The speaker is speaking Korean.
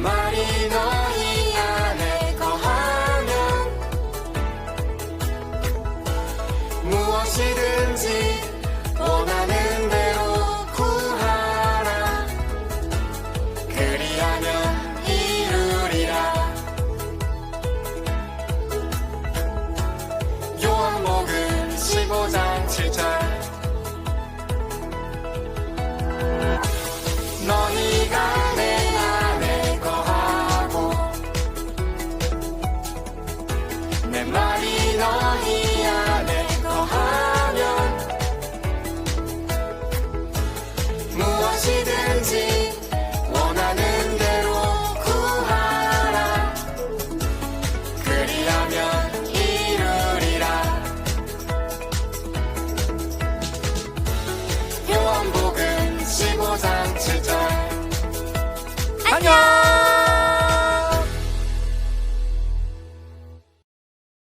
머리 너희 안에 거하면 무엇이든 넌이 안에 거하면 무엇이든